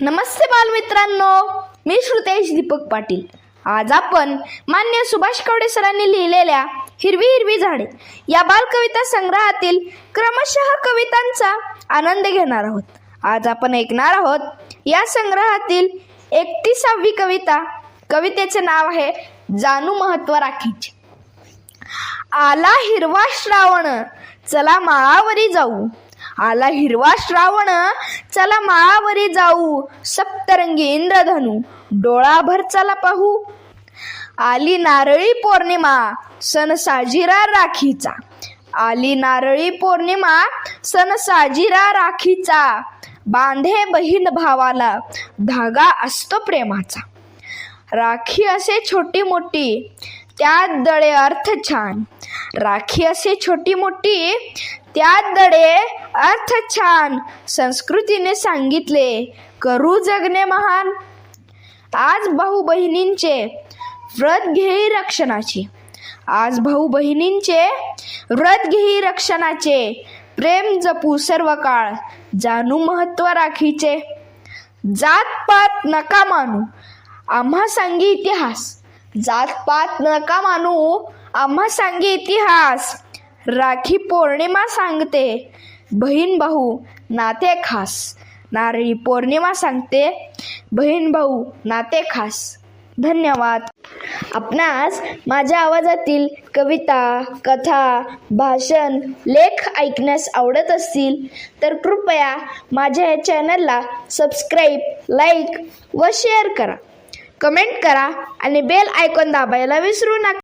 नमस्ते बालमित्रांनो मी श्रुतेश दीपक पाटील. आज आपण मान्य सुभाष कवडे सरांनी लिहिलेल्या हिरवी हिरवी झाडे या बालकविता संग्रहातील क्रमशः कवितांचा आनंद घेणार आहोत. आज आपण ऐकणार आहोत या संग्रहातील एकतीसावी कविता. कवितेचे नाव आहे जाणू महत्त्व राखीचे. आला हिरवा श्रावण चला माळावरी जाऊ. आला हिरवा श्रावण. चला माळावरी जाऊ. सप्तरंगी इंद्रधनु. डोळाभर चला पाहू. आली नारळी पौर्णिमा. सण साजिरा राखीचा. आली नारळी पौर्णिमा. सण साजिरा राखीचा. बांधे बहीण भावाला. धागा असतो प्रेमाचा. राखी असे छोटी मोठी. त्यात दळे अर्थ छान. राखी असे छोटी मोठी. त्यात दडे अर्थ छान संस्कृतीने सांगितले. करू जगणे महान. आज भाऊ बहिणींचे व्रत घेई रक्षणाचे. आज भाऊ बहिणींचे व्रत घेई रक्षणाचे. प्रेम जपू सर्व काळ. जाणू महत्त्व राखीचे. जात पात नका मानू. आम्हा सांगी इतिहास. जात पात नका मानू. आम्हा सांगी इतिहास. राखी पौर्णिमा सांगते. बहीण भाऊ नाते खास. नारळी पौर्णिमा सांगते. बहीण भाऊ नाते खास. धन्यवाद. आपणास माझ्या आवाजातील कविता कथा भाषण लेख ऐकण्यास आवडत असतील तर कृपया माझ्या या चॅनलला सबस्क्राईब लाईक व शेअर करा. कमेंट करा आणि बेल आयकॉन दाबायला विसरू नका.